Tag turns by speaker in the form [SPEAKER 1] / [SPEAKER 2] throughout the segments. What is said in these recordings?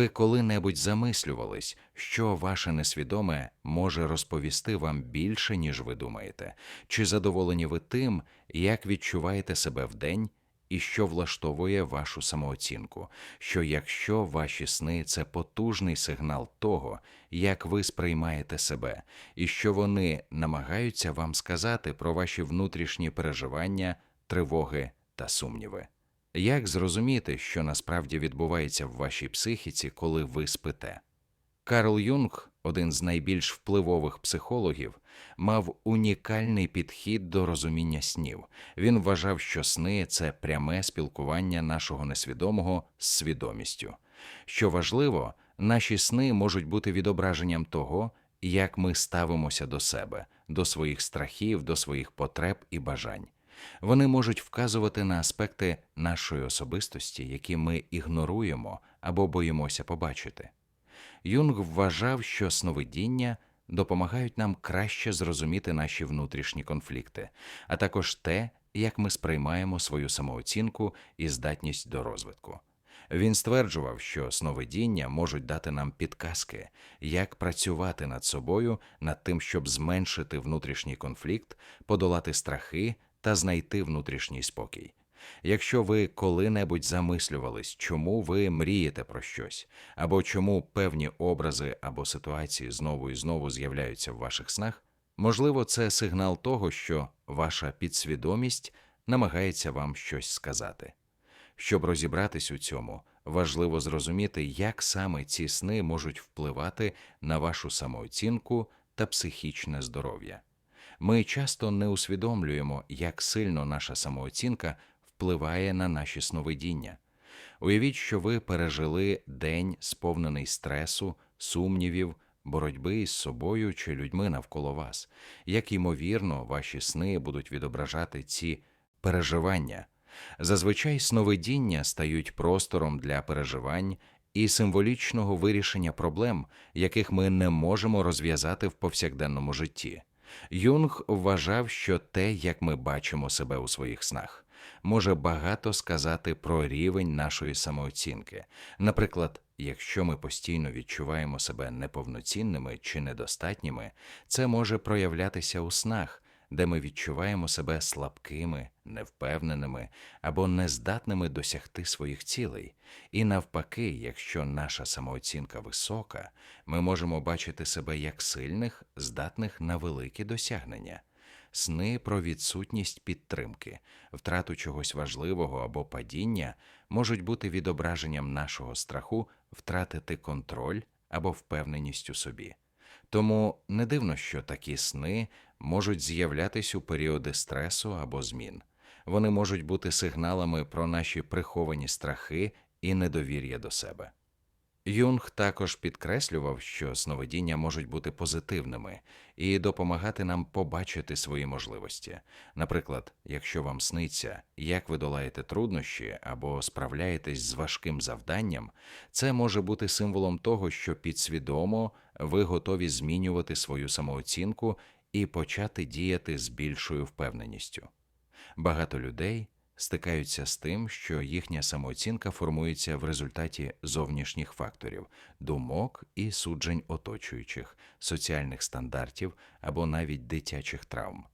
[SPEAKER 1] Ви коли-небудь замислювались, що ваше несвідоме може розповісти вам більше, ніж ви думаєте? Чи задоволені ви тим, як відчуваєте себе вдень і що влаштовує вашу самооцінку? Що якщо ваші сни це потужний сигнал того, як ви сприймаєте себе, і що вони намагаються вам сказати про ваші внутрішні переживання, тривоги та сумніви? Як зрозуміти, що насправді відбувається в вашій психіці, коли ви спите? Карл Юнг, один з найбільш впливових психологів, мав унікальний підхід до розуміння снів. Він вважав, що сни це пряме спілкування нашого несвідомого з свідомістю. Що важливо, наші сни можуть бути відображенням того, як ми ставимося до себе, до своїх страхів, до своїх потреб і бажань. Вони можуть вказувати на аспекти нашої особистості, які ми ігноруємо або боїмося побачити. Юнг вважав, що сновидіння допомагають нам краще зрозуміти наші внутрішні конфлікти, а також те, як ми сприймаємо свою самооцінку і здатність до розвитку. Він стверджував, що сновидіння можуть дати нам підказки, як працювати над собою, над тим, щоб зменшити внутрішній конфлікт, подолати страхи та знайти внутрішній спокій. Якщо ви коли-небудь замислювались, чому ви мрієте про щось, або чому певні образи або ситуації знову і знову з'являються в ваших снах, можливо, це сигнал того, що ваша підсвідомість намагається вам щось сказати. Щоб розібратись у цьому, важливо зрозуміти, як саме ці сни можуть впливати на вашу самооцінку та психічне здоров'я. Ми часто не усвідомлюємо, як сильно наша самооцінка впливає на наші сновидіння. Уявіть, що ви пережили день, сповнений стресу, сумнівів, боротьби із собою чи людьми навколо вас. Як ймовірно, ваші сни будуть відображати ці переживання. Зазвичай сновидіння стають простором для переживань і символічного вирішення проблем, яких ми не можемо розв'язати в повсякденному житті. Юнг вважав, що те, як ми бачимо себе у своїх снах, може багато сказати про рівень нашої самооцінки. Наприклад, якщо ми постійно відчуваємо себе неповноцінними чи недостатніми, це може проявлятися у снах, де ми відчуваємо себе слабкими, невпевненими або нездатними досягти своїх цілей. І навпаки, якщо наша самооцінка висока, ми можемо бачити себе як сильних, здатних на великі досягнення. Сни про відсутність підтримки, втрату чогось важливого або падіння можуть бути відображенням нашого страху втратити контроль або впевненість у собі. Тому не дивно, що такі сни можуть з'являтись у періоди стресу або змін. Вони можуть бути сигналами про наші приховані страхи і недовір'я до себе. Юнг також підкреслював, що сновидіння можуть бути позитивними і допомагати нам побачити свої можливості. Наприклад, якщо вам сниться, як ви долаєте труднощі або справляєтесь з важким завданням, це може бути символом того, що підсвідомо ви готові змінювати свою самооцінку і почати діяти з більшою впевненістю. Багато людей стикаються з тим, що їхня самооцінка формується в результаті зовнішніх факторів, думок і суджень оточуючих, соціальних стандартів або навіть дитячих травм.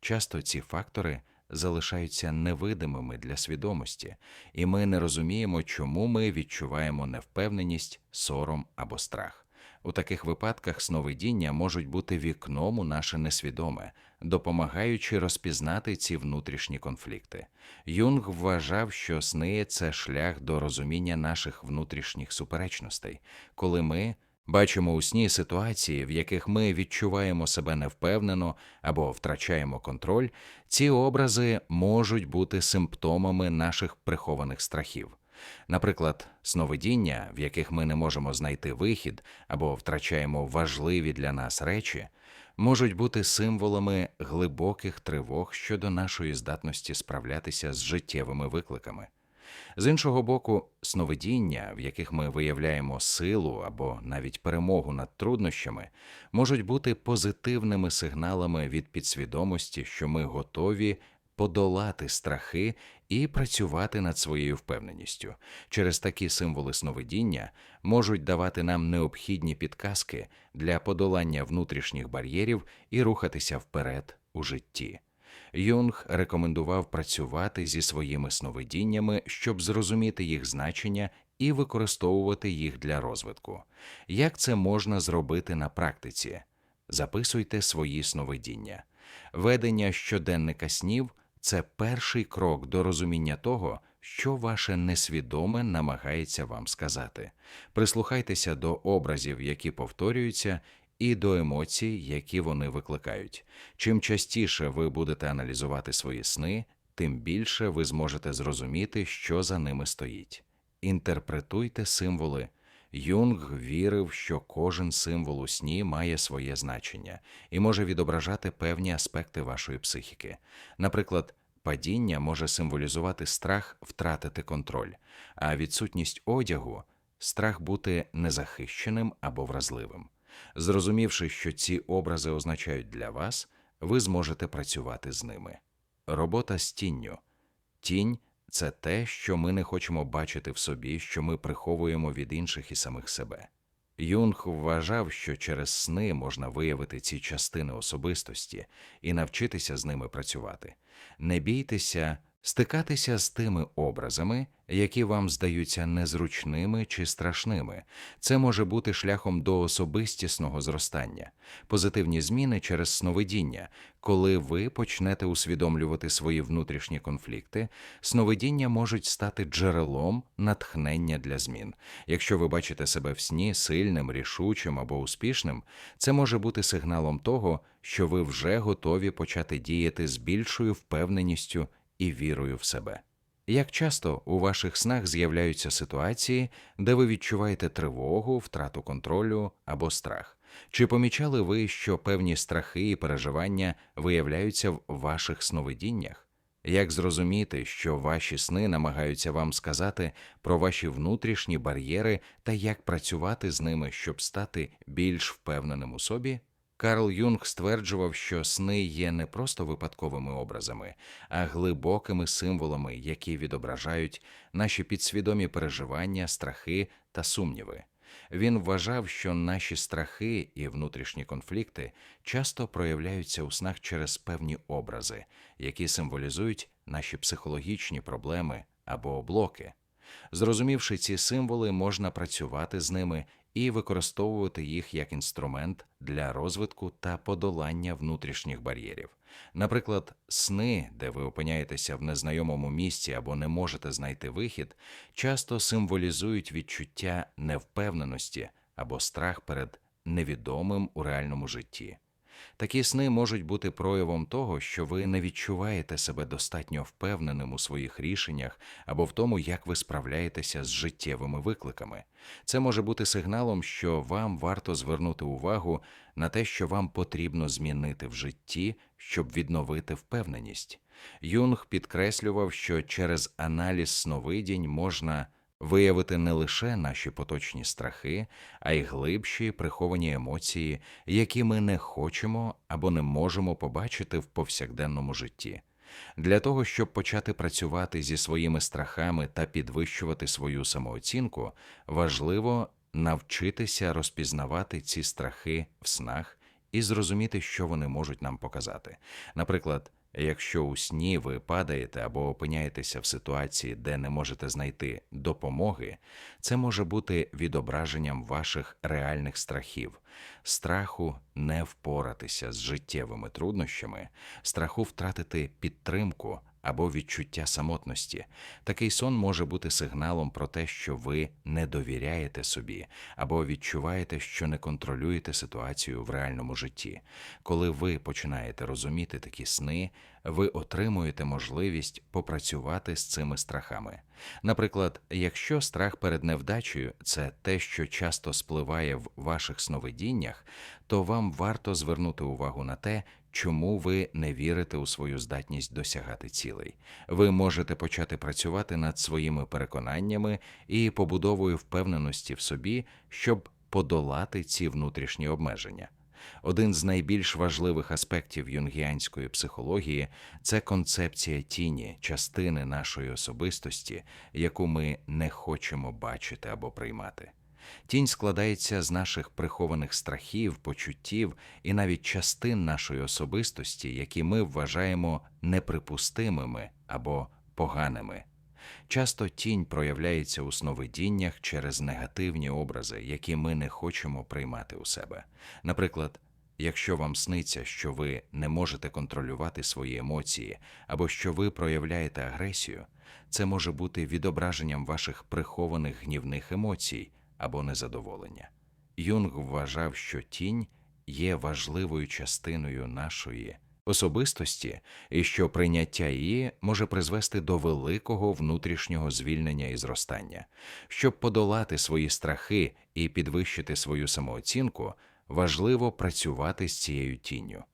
[SPEAKER 1] Часто ці фактори залишаються невидимими для свідомості, і ми не розуміємо, чому ми відчуваємо невпевненість, сором або страх. У таких випадках сновидіння можуть бути вікном у наше несвідоме, допомагаючи розпізнати ці внутрішні конфлікти. Юнг вважав, що сни це шлях до розуміння наших внутрішніх суперечностей, коли ми бачимо у сні ситуації, в яких ми відчуваємо себе невпевнено або втрачаємо контроль, ці образи можуть бути симптомами наших прихованих страхів. Наприклад, сновидіння, в яких ми не можемо знайти вихід або втрачаємо важливі для нас речі, можуть бути символами глибоких тривог щодо нашої здатності справлятися з життєвими викликами. З іншого боку, сновидіння, в яких ми виявляємо силу або навіть перемогу над труднощами, можуть бути позитивними сигналами від підсвідомості, що ми готові подолати страхи і працювати над своєю впевненістю. Через такі символи сновидіння можуть давати нам необхідні підказки для подолання внутрішніх бар'єрів і рухатися вперед у житті. Юнг рекомендував працювати зі своїми сновидіннями, щоб зрозуміти їх значення і використовувати їх для розвитку. Як це можна зробити на практиці? Записуйте свої сновидіння. Ведення щоденника снів це перший крок до розуміння того, що ваше несвідоме намагається вам сказати. Прислухайтеся до образів, які повторюються, і до емоцій, які вони викликають. Чим частіше ви будете аналізувати свої сни, тим більше ви зможете зрозуміти, що за ними стоїть. Інтерпретуйте символи. Юнг вірив, що кожен символ у сні має своє значення і може відображати певні аспекти вашої психіки. Наприклад, падіння може символізувати страх втратити контроль, а відсутність одягу страх бути незахищеним або вразливим. Зрозумівши, що ці образи означають для вас, ви зможете працювати з ними. Робота з тінню. Тінь це те, що ми не хочемо бачити в собі, що ми приховуємо від інших і самих себе. Юнг вважав, що через сни можна виявити ці частини особистості і навчитися з ними працювати. Не бійтеся стикатися з тими образами, які вам здаються незручними чи страшними. Це може бути шляхом до особистісного зростання, позитивні зміни через сновидіння. Коли ви почнете усвідомлювати свої внутрішні конфлікти, сновидіння можуть стати джерелом натхнення для змін. Якщо ви бачите себе в сні сильним, рішучим або успішним, це може бути сигналом того, що ви вже готові почати діяти з більшою впевненістю і вірою в себе. Як часто у ваших снах з'являються ситуації, де ви відчуваєте тривогу, втрату контролю або страх? Чи помічали ви, що певні страхи і переживання виявляються в ваших сновидіннях? Як зрозуміти, що ваші сни намагаються вам сказати про ваші внутрішні бар'єри та як працювати з ними, щоб стати більш впевненим у собі? Карл Юнг стверджував, що сни є не просто випадковими образами, а глибокими символами, які відображають наші підсвідомі переживання, страхи та сумніви. Він вважав, що наші страхи і внутрішні конфлікти часто проявляються у снах через певні образи, які символізують наші психологічні проблеми або блоки. Зрозумівши ці символи, можна працювати з ними і використовувати їх як інструмент для розвитку та подолання внутрішніх бар'єрів. Наприклад, сни, де ви опиняєтеся в незнайомому місці або не можете знайти вихід, часто символізують відчуття невпевненості або страх перед невідомим у реальному житті. Такі сни можуть бути проявом того, що ви не відчуваєте себе достатньо впевненим у своїх рішеннях або в тому, як ви справляєтеся з життєвими викликами. Це може бути сигналом, що вам варто звернути увагу на те, що вам потрібно змінити в житті, щоб відновити впевненість. Юнг підкреслював, що через аналіз сновидінь можна виявити не лише наші поточні страхи, а й глибші приховані емоції, які ми не хочемо або не можемо побачити в повсякденному житті. Для того, щоб почати працювати зі своїми страхами та підвищувати свою самооцінку, важливо навчитися розпізнавати ці страхи в снах і зрозуміти, що вони можуть нам показати. Наприклад, Якщо у сні ви падаєте або опиняєтеся в ситуації, де не можете знайти допомоги, це може бути відображенням ваших реальних страхів, страху не впоратися з життєвими труднощами, страху втратити підтримку або відчуття самотності. Такий сон може бути сигналом про те, що ви не довіряєте собі, або відчуваєте, що не контролюєте ситуацію в реальному житті. Коли ви починаєте розуміти такі сни, ви отримуєте можливість попрацювати з цими страхами. Наприклад, якщо страх перед невдачею це те, що часто спливає в ваших сновидіннях, то вам варто звернути увагу на те, чому ви не вірите у свою здатність досягати цілей. Ви можете почати працювати над своїми переконаннями і побудовою впевненості в собі, щоб подолати ці внутрішні обмеження. Один з найбільш важливих аспектів юнгіанської психології це концепція тіні, частини нашої особистості, яку ми не хочемо бачити або приймати. Тінь складається з наших прихованих страхів, почуттів і навіть частин нашої особистості, які ми вважаємо неприпустимими або поганими. Часто тінь проявляється у сновидіннях через негативні образи, які ми не хочемо приймати у себе. Наприклад, якщо вам сниться, що ви не можете контролювати свої емоції або що ви проявляєте агресію, це може бути відображенням ваших прихованих гнівних емоцій або незадоволення. Юнг вважав, що тінь є важливою частиною нашої особистості, і що прийняття її може призвести до великого внутрішнього звільнення і зростання. Щоб подолати свої страхи і підвищити свою самооцінку, важливо працювати з цією тінню.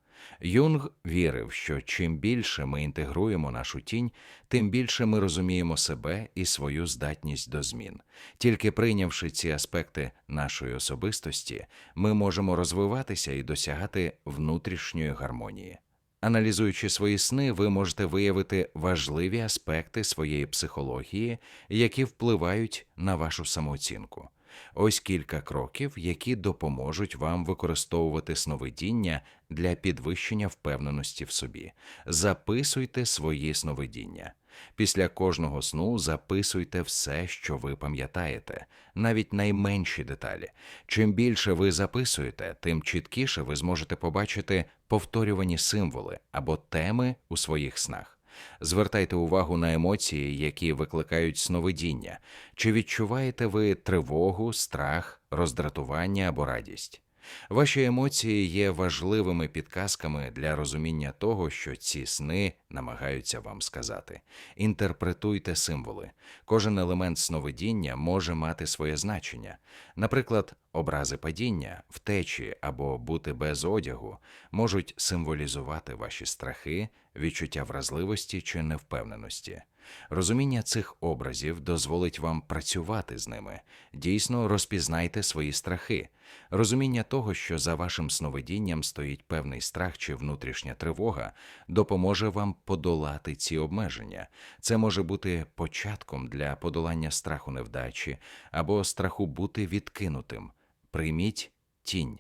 [SPEAKER 1] Юнг вірив, що чим більше ми інтегруємо нашу тінь, тим більше ми розуміємо себе і свою здатність до змін. Тільки прийнявши ці аспекти нашої особистості, ми можемо розвиватися і досягати внутрішньої гармонії. Аналізуючи свої сни, ви можете виявити важливі аспекти своєї психології, які впливають на вашу самооцінку. Ось кілька кроків, які допоможуть вам використовувати сновидіння для підвищення впевненості в собі. Записуйте свої сновидіння. Після кожного сну записуйте все, що ви пам'ятаєте, навіть найменші деталі. Чим більше ви записуєте, тим чіткіше ви зможете побачити повторювані символи або теми у своїх снах. Звертайте увагу на емоції, які викликають сновидіння. Чи відчуваєте ви тривогу, страх, роздратування або радість? Ваші емоції є важливими підказками для розуміння того, що ці сни намагаються вам сказати. Інтерпретуйте символи. Кожен елемент сновидіння може мати своє значення. Наприклад, образи падіння, втечі або бути без одягу можуть символізувати ваші страхи, відчуття вразливості чи невпевненості. Розуміння цих образів дозволить вам працювати з ними. Дійсно, розпізнайте свої страхи. Розуміння того, що за вашим сновидінням стоїть певний страх чи внутрішня тривога, допоможе вам подолати ці обмеження. Це може бути початком для подолання страху невдачі або страху бути відкинутим. Прийміть тінь.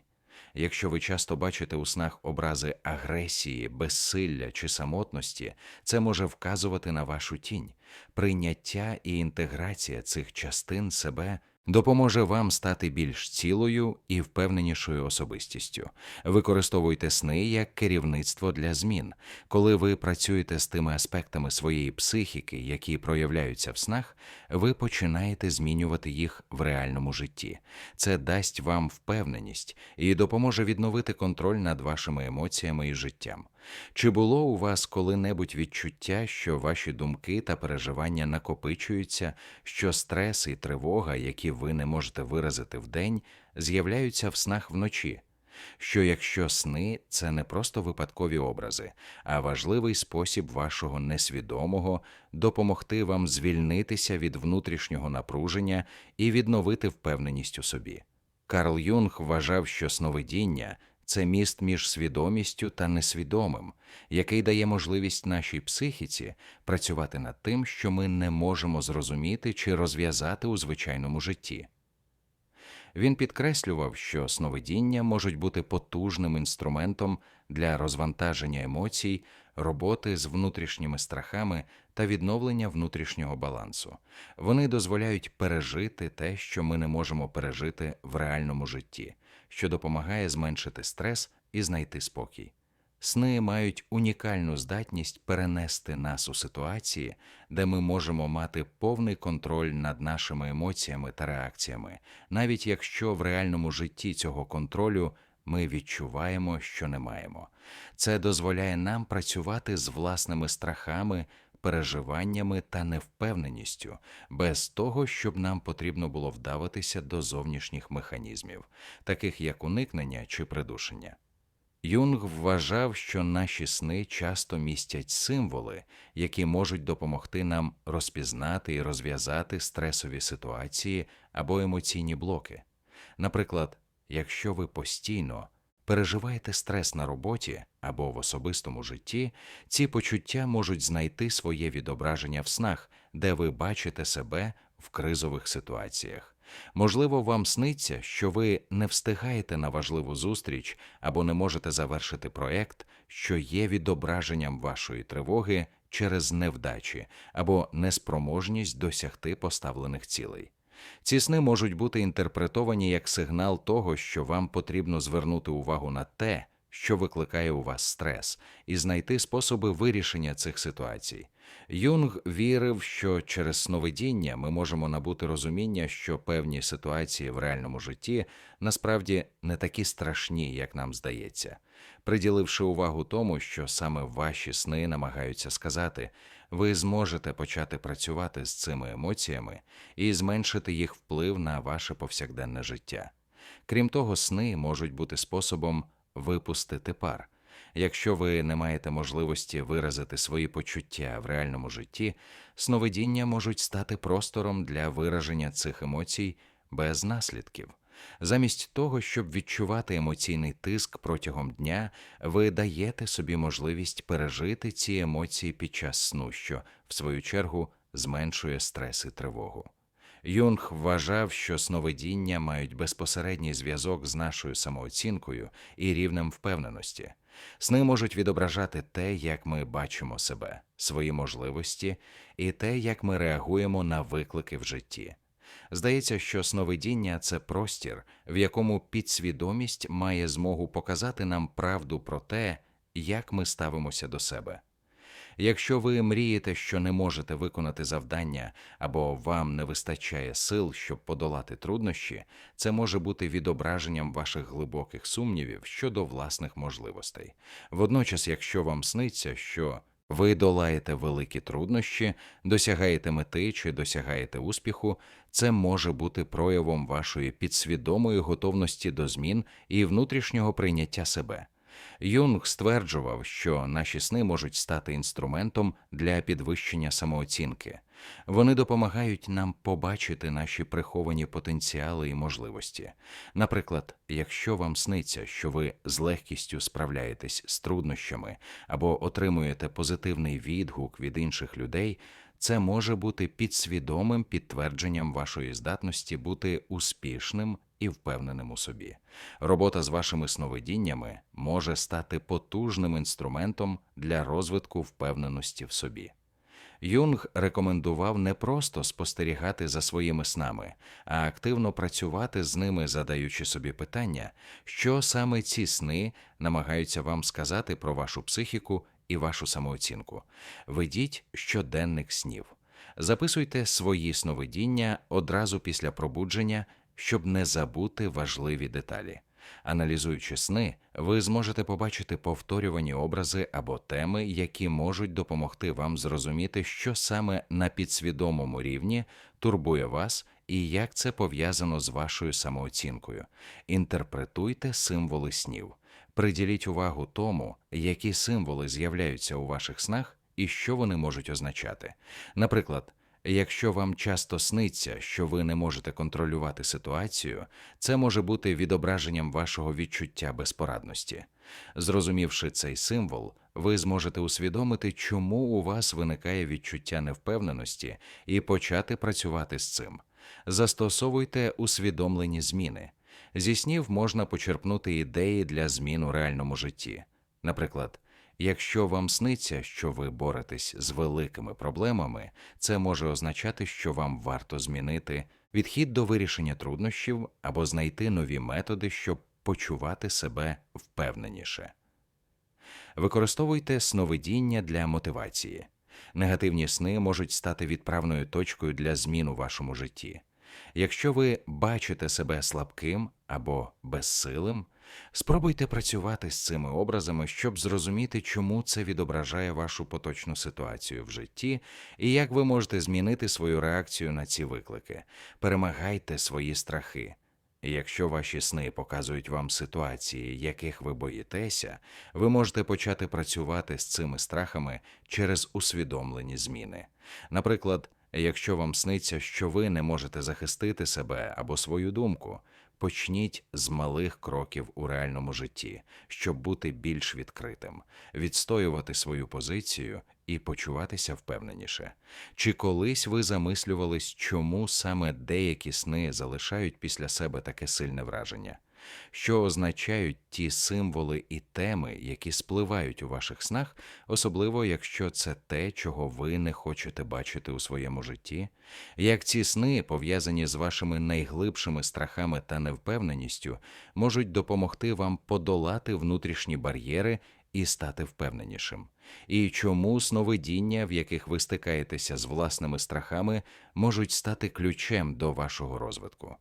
[SPEAKER 1] Якщо ви часто бачите у снах образи агресії, безсилля чи самотності, це може вказувати на вашу тінь. Прийняття і інтеграція цих частин себе допоможе вам стати більш цілою і впевненішою особистістю. Використовуйте сни як керівництво для змін. Коли ви працюєте з тими аспектами своєї психіки, які проявляються в снах, ви починаєте змінювати їх в реальному житті. Це дасть вам впевненість і допоможе відновити контроль над вашими емоціями і життям. Чи було у вас коли-небудь відчуття, що ваші думки та переживання накопичуються, що стрес і тривога, які ви не можете виразити вдень, з'являються в снах вночі? Що якщо сни це не просто випадкові образи, а важливий спосіб вашого несвідомого допомогти вам звільнитися від внутрішнього напруження і відновити впевненість у собі? Карл Юнг вважав, що сновидіння це міст між свідомістю та несвідомим, який дає можливість нашій психіці працювати над тим, що ми не можемо зрозуміти чи розв'язати у звичайному житті. Він підкреслював, що сновидіння можуть бути потужним інструментом для розвантаження емоцій, роботи з внутрішніми страхами та відновлення внутрішнього балансу. Вони дозволяють пережити те, що ми не можемо пережити в реальному житті, що допомагає зменшити стрес і знайти спокій. Сни мають унікальну здатність перенести нас у ситуації, де ми можемо мати повний контроль над нашими емоціями та реакціями, навіть якщо в реальному житті цього контролю ми відчуваємо, що не маємо. Це дозволяє нам працювати з власними страхами, переживаннями та невпевненістю, без того, щоб нам потрібно було вдаватися до зовнішніх механізмів, таких як уникнення чи придушення. Юнг вважав, що наші сни часто містять символи, які можуть допомогти нам розпізнати і розв'язати стресові ситуації або емоційні блоки. Наприклад, якщо ви постійно переживаєте стрес на роботі або в особистому житті, ці почуття можуть знайти своє відображення в снах, де ви бачите себе в кризових ситуаціях. Можливо, вам сниться, що ви не встигаєте на важливу зустріч або не можете завершити проект, що є відображенням вашої тривоги через невдачі або неспроможність досягти поставлених цілей. Ці сни можуть бути інтерпретовані як сигнал того, що вам потрібно звернути увагу на те, що викликає у вас стрес, і знайти способи вирішення цих ситуацій. Юнг вірив, що через сновидіння ми можемо набути розуміння, що певні ситуації в реальному житті насправді не такі страшні, як нам здається. Приділивши увагу тому, що саме ваші сни намагаються сказати, ви зможете почати працювати з цими емоціями і зменшити їх вплив на ваше повсякденне життя. Крім того, сни можуть бути способом випустити пар. Якщо ви не маєте можливості виразити свої почуття в реальному житті, сновидіння можуть стати простором для вираження цих емоцій без наслідків. Замість того, щоб відчувати емоційний тиск протягом дня, ви даєте собі можливість пережити ці емоції під час сну, що, в свою чергу, зменшує стрес і тривогу. Юнг вважав, що сновидіння мають безпосередній зв'язок з нашою самооцінкою і рівнем впевненості. Сни можуть відображати те, як ми бачимо себе, свої можливості і те, як ми реагуємо на виклики в житті. Здається, що сновидіння це простір, в якому підсвідомість має змогу показати нам правду про те, як ми ставимося до себе. Якщо ви мрієте, що не можете виконати завдання або вам не вистачає сил, щоб подолати труднощі, це може бути відображенням ваших глибоких сумнівів щодо власних можливостей. Водночас, якщо вам сниться, що ви долаєте великі труднощі, досягаєте мети чи досягаєте успіху, це може бути проявом вашої підсвідомої готовності до змін і внутрішнього прийняття себе. Юнг стверджував, що наші сни можуть стати інструментом для підвищення самооцінки. Вони допомагають нам побачити наші приховані потенціали і можливості. Наприклад, якщо вам сниться, що ви з легкістю справляєтесь з труднощами або отримуєте позитивний відгук від інших людей, це може бути підсвідомим підтвердженням вашої здатності бути успішним і впевненим у собі. Робота з вашими сновидіннями може стати потужним інструментом для розвитку впевненості в собі. Юнг рекомендував не просто спостерігати за своїми снами, а активно працювати з ними, задаючи собі питання, що саме ці сни намагаються вам сказати про вашу психіку і вашу самооцінку. Ведіть щоденник снів. Записуйте свої сновидіння одразу після пробудження, щоб не забути важливі деталі. Аналізуючи сни, ви зможете побачити повторювані образи або теми, які можуть допомогти вам зрозуміти, що саме на підсвідомому рівні турбує вас і як це пов'язано з вашою самооцінкою. Інтерпретуйте символи снів. Приділіть увагу тому, які символи з'являються у ваших снах і що вони можуть означати. Наприклад, якщо вам часто сниться, що ви не можете контролювати ситуацію, це може бути відображенням вашого відчуття безпорадності. Зрозумівши цей символ, ви зможете усвідомити, чому у вас виникає відчуття невпевненості, і почати працювати з цим. Застосовуйте усвідомлені зміни. Зі снів можна почерпнути ідеї для змін у реальному житті. Наприклад, якщо вам сниться, що ви боретесь з великими проблемами, це може означати, що вам варто змінити відхід до вирішення труднощів або знайти нові методи, щоб почувати себе впевненіше. Використовуйте сновидіння для мотивації. Негативні сни можуть стати відправною точкою для змін у вашому житті. Якщо ви бачите себе слабким або безсилим, спробуйте працювати з цими образами, щоб зрозуміти, чому це відображає вашу поточну ситуацію в житті і як ви можете змінити свою реакцію на ці виклики. Перемагайте свої страхи. Якщо ваші сни показують вам ситуації, яких ви боїтеся, ви можете почати працювати з цими страхами через усвідомлені зміни. Наприклад, Якщо вам сниться, що ви не можете захистити себе або свою думку, Почніть з малих кроків у реальному житті, щоб бути більш відкритим, відстоювати свою позицію і почуватися впевненіше. Чи колись ви замислювались, чому саме деякі сни залишають після себе таке сильне враження? Що означають ті символи і теми, які спливають у ваших снах, особливо якщо це те, чого ви не хочете бачити у своєму житті? Як ці сни, пов'язані з вашими найглибшими страхами та невпевненістю, можуть допомогти вам подолати внутрішні бар'єри і стати впевненішим? І чому сновидіння, в яких ви стикаєтеся з власними страхами, можуть стати ключем до вашого розвитку?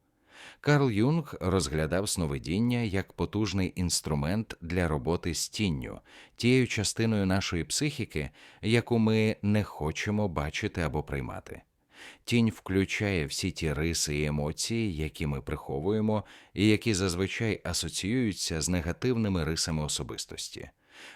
[SPEAKER 1] Карл Юнг розглядав сновидіння як потужний інструмент для роботи з тінню, тією частиною нашої психіки, яку ми не хочемо бачити або приймати. Тінь включає всі ті риси і емоції, які ми приховуємо, і які зазвичай асоціюються з негативними рисами особистості.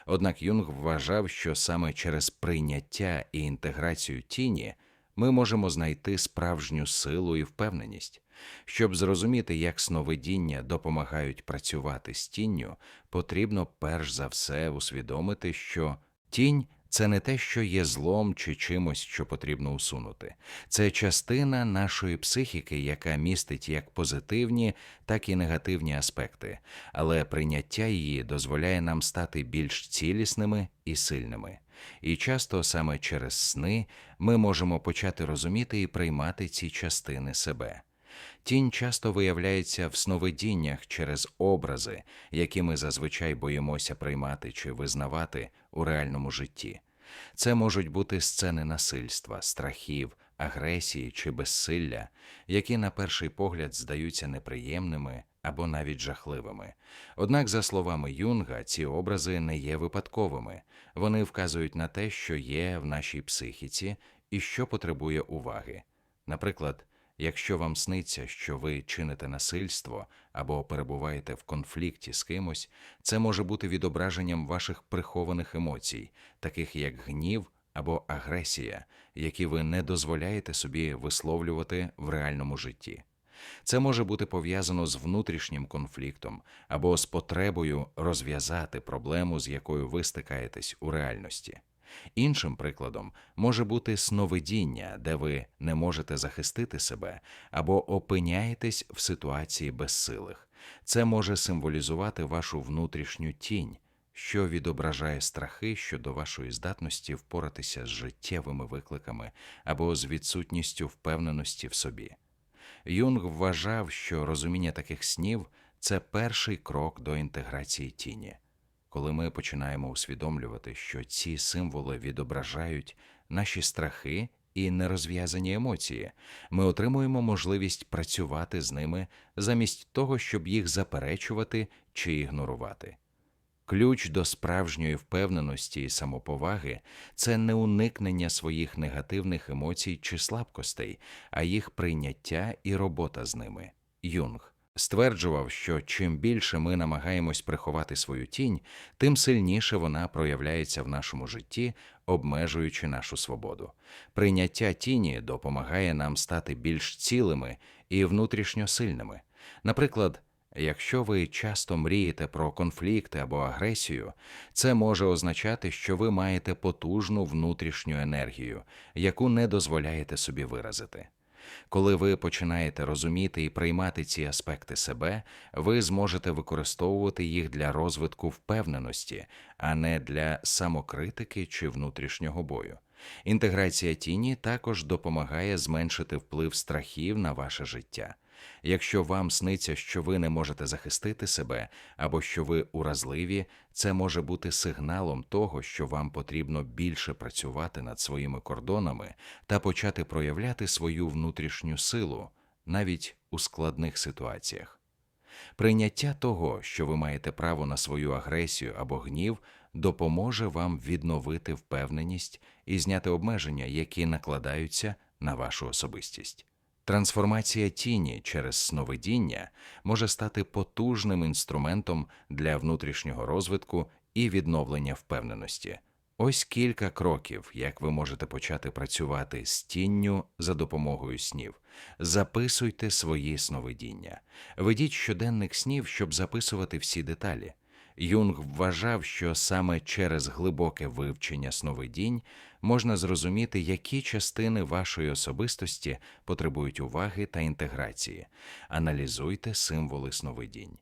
[SPEAKER 1] Однак Юнг вважав, що саме через прийняття і інтеграцію тіні ми можемо знайти справжню силу і впевненість. Щоб зрозуміти, як сновидіння допомагають працювати з тінню, потрібно перш за все усвідомити, що тінь це не те, що є злом чи чимось, що потрібно усунути, це частина нашої психіки, яка містить як позитивні, так і негативні аспекти, але прийняття її дозволяє нам стати більш цілісними і сильними. І часто саме через сни ми можемо почати розуміти і приймати ці частини себе. Тінь часто виявляється в сновидіннях через образи, які ми зазвичай боїмося приймати чи визнавати у реальному житті. Це можуть бути сцени насильства, страхів, агресії чи безсилля, які на перший погляд здаються неприємними або навіть жахливими. Однак, за словами Юнга, ці образи не є випадковими, вони вказують на те, що є в нашій психіці і що потребує уваги. Наприклад, Якщо вам сниться, що ви чините насильство або перебуваєте в конфлікті з кимось, це може бути відображенням ваших прихованих емоцій, таких як гнів або агресія, які ви не дозволяєте собі висловлювати в реальному житті. Це може бути пов'язано з внутрішнім конфліктом або з потребою розв'язати проблему, з якою ви стикаєтесь у реальності. Іншим прикладом може бути сновидіння, де ви не можете захистити себе або опиняєтесь в ситуації безсилих. Це може символізувати вашу внутрішню тінь, що відображає страхи щодо вашої здатності впоратися з життєвими викликами або з відсутністю впевненості в собі. Юнг вважав, що розуміння таких снів це перший крок до інтеграції тіні коли ми починаємо усвідомлювати, що ці символи відображають наші страхи і нерозв'язані емоції, ми отримуємо можливість працювати з ними замість того, щоб їх заперечувати чи ігнорувати. Ключ до справжньої впевненості і самоповаги це не уникнення своїх негативних емоцій чи слабкостей, а їх прийняття і робота з ними. Юнг стверджував, що чим більше ми намагаємось приховати свою тінь, тим сильніше вона проявляється в нашому житті, обмежуючи нашу свободу. Прийняття тіні допомагає нам стати більш цілими і внутрішньо сильними. Наприклад, Якщо ви часто мрієте про конфлікти або агресію, це може означати, що ви маєте потужну внутрішню енергію, яку не дозволяєте собі виразити. Коли ви починаєте розуміти і приймати ці аспекти себе, ви зможете використовувати їх для розвитку впевненості, а не для самокритики чи внутрішнього бою. Інтеграція тіні також допомагає зменшити вплив страхів на ваше життя. Якщо вам сниться, що ви не можете захистити себе або що ви уразливі, це може бути сигналом того, що вам потрібно більше працювати над своїми кордонами та почати проявляти свою внутрішню силу навіть у складних ситуаціях. Прийняття того, що ви маєте право на свою агресію або гнів, допоможе вам відновити впевненість і зняти обмеження, які накладаються на вашу особистість. Трансформація тіні через сновидіння може стати потужним інструментом для внутрішнього розвитку і відновлення впевненості. Ось кілька кроків, як ви можете почати працювати з тінню за допомогою снів. Записуйте свої сновидіння. Ведіть щоденник снів, щоб записувати всі деталі. Юнг вважав, що саме через глибоке вивчення сновидінь можна зрозуміти, які частини вашої особистості потребують уваги та інтеграції. Аналізуйте символи сновидінь.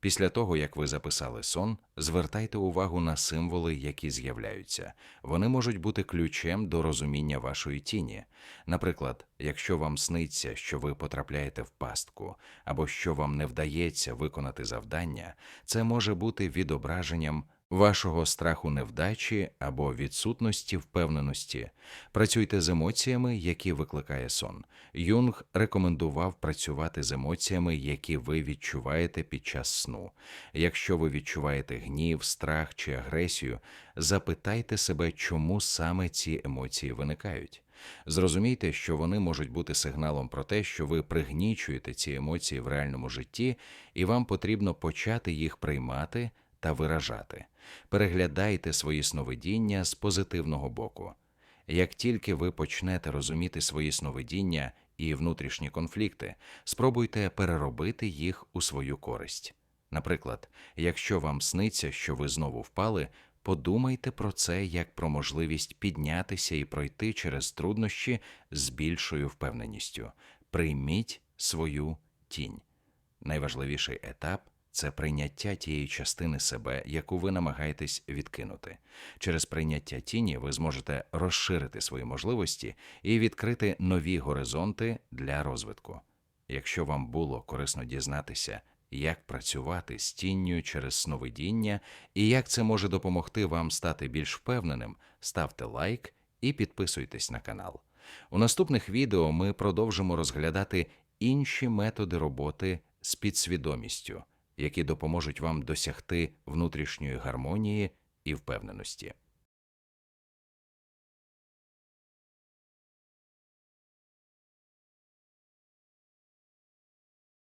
[SPEAKER 1] Після того, як ви записали сон, звертайте увагу на символи, які з'являються. Вони можуть бути ключем до розуміння вашої тіні. Наприклад, якщо вам сниться, що ви потрапляєте в пастку, або що вам не вдається виконати завдання, це може бути відображенням вашого страху невдачі або відсутності впевненості. Працюйте з емоціями, які викликає сон. Юнг рекомендував працювати з емоціями, які ви відчуваєте під час сну. Якщо ви відчуваєте гнів, страх чи агресію, запитайте себе, чому саме ці емоції виникають. Зрозумійте, що вони можуть бути сигналом про те, що ви пригнічуєте ці емоції в реальному житті, і вам потрібно почати їх приймати та виражати. Переглядайте свої сновидіння з позитивного боку. Як тільки ви почнете розуміти свої сновидіння і внутрішні конфлікти, спробуйте переробити їх у свою користь. Наприклад, якщо вам сниться, що ви знову впали, подумайте про це як про можливість піднятися і пройти через труднощі з більшою впевненістю. Прийміть свою тінь. Найважливіший етап це прийняття тієї частини себе, яку ви намагаєтесь відкинути. Через прийняття тіні ви зможете розширити свої можливості і відкрити нові горизонти для розвитку. Якщо вам було корисно дізнатися, як працювати з тінню через сновидіння і як це може допомогти вам стати більш впевненим, ставте лайк і підписуйтесь на канал. У наступних відео ми продовжимо розглядати інші методи роботи з підсвідомістю, які допоможуть вам досягти внутрішньої гармонії і впевненості.